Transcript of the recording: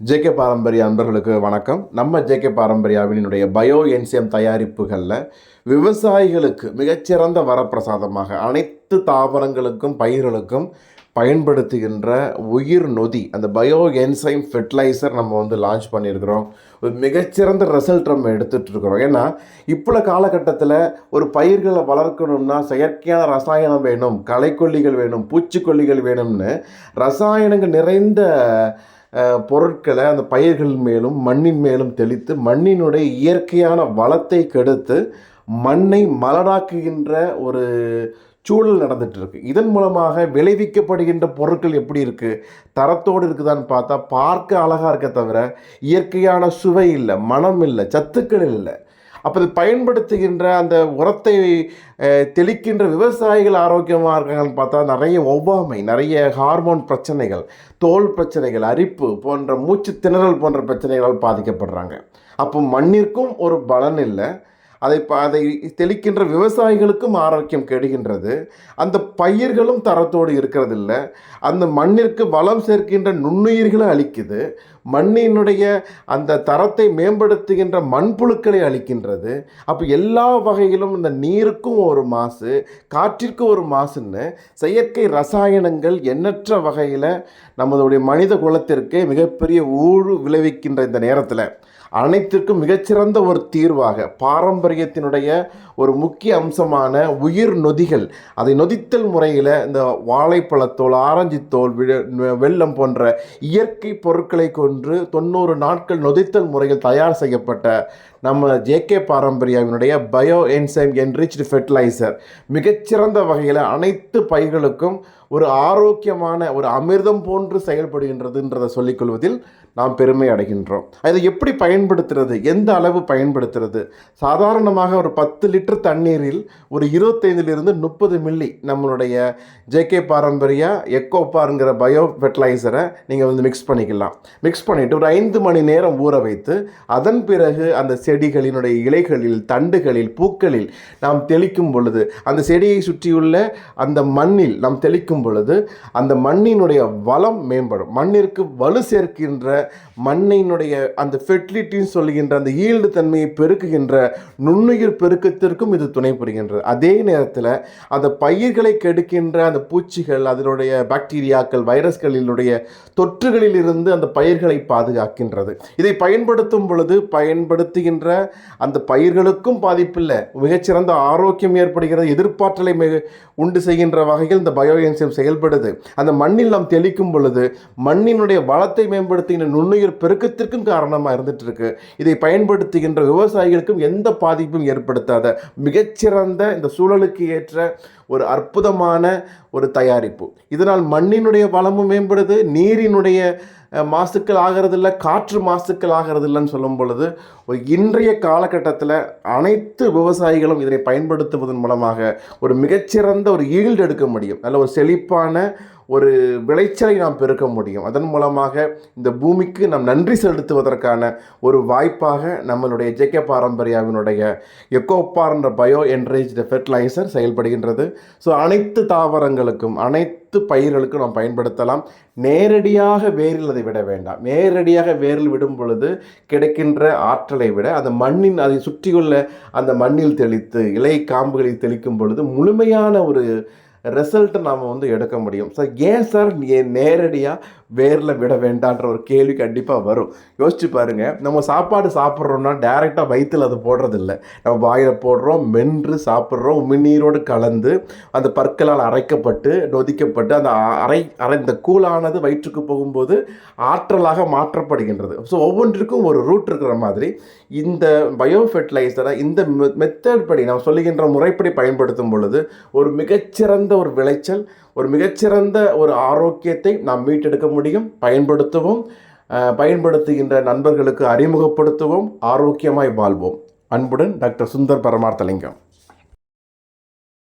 JK பாரம்பரிய அன்பர்களுக்கு வணக்கம். நம்ம ஜேகே பாரம்பரியாவினுடைய பயோ என்சிஎம் தயாரிப்புகளில் விவசாயிகளுக்கு மிகச்சிறந்த வரப்பிரசாதமாக அனைத்து தாவரங்களுக்கும் பயிர்களுக்கும் பயன்படுத்துகின்ற உயிர் நொதி அந்த பயோ என்சைம் ஃபெர்டிலைசர் நம்ம வந்து லான்ச் பண்ணியிருக்கிறோம். ஒரு மிகச்சிறந்த ரிசல்ட் நம்ம எடுத்துகிட்டு இருக்கிறோம் ஏன்னா இப்போ காலகட்டத்தில் ஒரு பயிர்களை வளர்க்கணும்னா செயற்கையான ரசாயனம் வேணும் களைக்கொல்லிகள் வேணும் பூச்சிக்கொல்லிகள் வேணும்னு ரசாயனங்கள் நிறைந்த பொருட்களை அந்த பயிர்கள் மேலும் மண்ணின் மேலும் தெளித்து மண்ணினுடைய இயற்கையான வளத்தை கெடுத்து மண்ணை மலடாக்குகின்ற ஒரு சூழல் நடந்துட்டு இருக்கு இதன் மூலமாக விளைவிக்கப்படுகின்ற பொருட்கள் எப்படி இருக்கு? தரத்தோடு இருக்குதான்னு பார்த்தா பார்க்க அழகாக இருக்க தவிர இயற்கையான சுவை இல்லை மனம் இல்லை சத்துக்கள் இல்லை. அப்போ இது பயன்படுத்துகின்ற அந்த உரத்தை தெளிக்கின்ற விவசாயிகள் ஆரோக்கியமாக இருக்காங்கன்னு பார்த்தா நிறைய ஒவ்வாமை நிறைய ஹார்மோன் பிரச்சனைகள் தோல் பிரச்சனைகள் அரிப்பு போன்ற மூச்சு திணறல் போன்ற பிரச்சனைகளால் பாதிக்கப்படுறாங்க. அப்போ மண்ணிற்கும் ஒரு பலன் இல்லை. அதை அதை தெளிக்கின்ற விவசாயிகளுக்கும் ஆரோக்கியம் கெடுகின்றது. அந்த பயிர்களும் தரத்தோடு இருக்கிறதில்ல. அந்த மண்ணிற்கு வளம் சேர்க்கின்ற நுண்ணுயிர்களை அழிக்குது. மண்ணினுடைய அந்த தரத்தை மேம்படுத்துகின்ற மண்புழுக்களை அழிக்கின்றது. அப்போ எல்லா வகையிலும் இந்த நீருக்கும் ஒரு மாசு காற்றிற்கும் ஒரு மாசுன்னு செயற்கை ரசாயனங்கள் எண்ணற்ற வகையில் நம்மளுடைய மனித குலத்திற்கு மிகப்பெரிய ஊழு விளைவிக்கின்ற இந்த நேரத்தில். அனைத்திற்கும் மிகச்சிறந்த ஒரு தீர்வாக பாரம்பரியத்தினுடைய ஒரு முக்கிய அம்சமான உயிர் நொதிகள். அதை நொதித்தல் முறையில் இந்த வாழைப்பழத்தோல் ஆரஞ்சித்தோல் விழ- வெள்ளம் போன்ற இயற்கை பொருட்களை கொன்று தொண்ணூறு நாட்கள் நொதித்தல் முறையில் தயார் செய்யப்பட்ட நம்ம ஜேகே பாரம்பரியாவினுடைய பயோ என்சைம் என்ரிச்டு ஃபெர்டிலைசர் மிகச்சிறந்த வகையில் அனைத்து பயிர்களுக்கும் ஒரு ஆரோக்கியமான ஒரு அமிர்தம் போன்று செயல்படுகின்றதுன்றதை சொல்லிக்கொள்வதில் நாம் பெருமை அடைகின்றோம். அதை எப்படி பயன்படுத்துறது? எந்த அளவு பயன்படுத்துறது? சாதாரணமாக ஒரு பத்து லிட்டர் தண்ணீரில் ஒரு இருபத்தைந்திலிருந்து முப்பது மில்லி நம்மளுடைய ஜேகே பாரம்பரியா எக்கோப்பாருங்கிற பயோ ஃபெர்டிலைசரை நீங்கள் வந்து மிக்ஸ் பண்ணிக்கலாம். மிக்ஸ் பண்ணிவிட்டு ஒரு ஐந்து மணி நேரம் ஊற வைத்து அதன் பிறகு அந்த செடிகளினுடைய இலைகளில் தண்டுகளில் பூக்களில் நாம் தெளிக்கும் பொழுது அந்த செடியை சுற்றியுள்ள அந்த மண்ணில் நாம் தெளிக்கும் பொழுது அந்த மண்ணினுடைய வளம் மேம்படும். மண்ணிற்கு வலு சேர்க்கின்ற மண்ணினுடைய அந்த ஃபெர்டிலிட்டின்னு சொல்லுகின்ற அந்த ஈல்டு தன்மையை பெருக்குகின்ற நுண்ணுயிர் பெருக்கத்திற்கும் இது துணை புரிகின்றது. அதே நேரத்தில் அந்த பயிர்களை கெடுக்கின்ற அந்த பூச்சிகள் அதனுடைய பாக்டீரியாக்கள் வைரஸ்களினுடைய தொற்றுகளில் இருந்து அந்த பயிர்களை பாதுகாக்கின்றது. இதை பயன்படுத்தும் பொழுது பயன்படுத்துகின்ற அந்த பயிர்களுக்கும் பாதிப்பில்லை. மிகச்சிறந்த ஆரோக்கியம் ஏற்படுகிறது எதிர்ப்பாற்றலை மிக உண்டு செய்கின்ற வகையில் இந்த பயோ என்சைம் செயல்படுது. அந்த மண்ணில் நாம் தெளிக்கும் பொழுது மண்ணினுடைய வளத்தை மேம்படுத்துகின்ற நுண்ணுயிர் பெருக்கத்திற்கும் காரணமாக இருந்துட்டு இருக்கு இதை பயன்படுத்துகின்ற விவசாயிகளுக்கும் எந்த பாதிப்பும் ஏற்படுத்தாத மிகச்சிறந்த இந்த சூழலுக்கு ஏற்ற ஒரு அற்புதமான ஒரு தயாரிப்பு. இதனால் மண்ணினுடைய வளமும் மேம்படுது நீரினுடைய மாசுக்கள் ஆகிறதில்ல காற்று மாசுக்கள் ஆகிறதில்லன்னு சொல்லும் பொழுது இன்றைய காலகட்டத்தில் அனைத்து விவசாயிகளும் இதனை பயன்படுத்துவதன் மூலமாக ஒரு மிகச்சிறந்த ஒரு ஈல்டு எடுக்க முடியும். நல்ல ஒரு செழிப்பான ஒரு விளைச்சலை நாம் பெருக்க முடியும். அதன் மூலமாக இந்த பூமிக்கு நாம் நன்றி செலுத்துவதற்கான ஒரு வாய்ப்பாக நம்மளுடைய ஜெகே பாரம்பரியாவினுடைய எக்கோப்பார் என்ற பயோ என்ரேஜ்டு ஃபெர்டிலைசர் செயல்படுகின்றது. ஸோ அனைத்து தாவரங்களுக்கும் அனைத்து பயிர்களுக்கும் நாம் பயன்படுத்தலாம். நேரடியாக வேரில் அதை விட வேண்டாம். நேரடியாக வேரில் விடும் பொழுது கிடைக்கின்ற ஆற்றலை விட அந்த மண்ணின் அதை சுற்றியுள்ள அந்த மண்ணில் தெளித்து இலை காம்புகளில் தெளிக்கும் பொழுது முழுமையான ஒரு ரிசல்ட்டை நாம் வந்து எடுக்க முடியும். சார் ஏன் சார் நேரடியாக வேரில் விட வேண்டான்ற ஒரு கேள்வி கண்டிப்பாக வரும். யோசிச்சு பாருங்க நம்ம சாப்பாடு சாப்பிட்றோம்னா டேரெக்டாக வயிற்றில் அது போடுறதில்ல. நம்ம வாயில் போடுறோம் மென்று சாப்பிட்றோம் உமிநீரோடு கலந்து அந்த பற்களால் அரைக்கப்பட்டு நொதிக்கப்பட்டு அந்த அரை அரை இந்த கூழானது வயிற்றுக்கு போகும்போது ஆற்றலாக மாற்றப்படுகின்றது. ஸோ ஒவ்வொன்றிற்கும் ஒரு ரூட் இருக்கிற மாதிரி இந்த பயோ ஃபெர்டிலைசரை இந்த மெத்தட் படி நாம் சொல்லுகின்ற முறைப்படி பயன்படுத்தும் பொழுது ஒரு மிகச்சிறந்த ஒரு விளைச்சல் ஒரு மிகச்சிறந்த ஒரு ஆரோக்கியத்தை நாம் மீட்டெடுக்க முடியும். பயன்படுத்துவோம். பயன்படுத்துகின்ற நண்பர்களுக்கு அறிமுகப்படுத்துவோம். ஆரோக்கியமாய் வாழ்வோம். அன்புடன் டாக்டர் சுந்தர் பரமார்த்தலிங்கம்.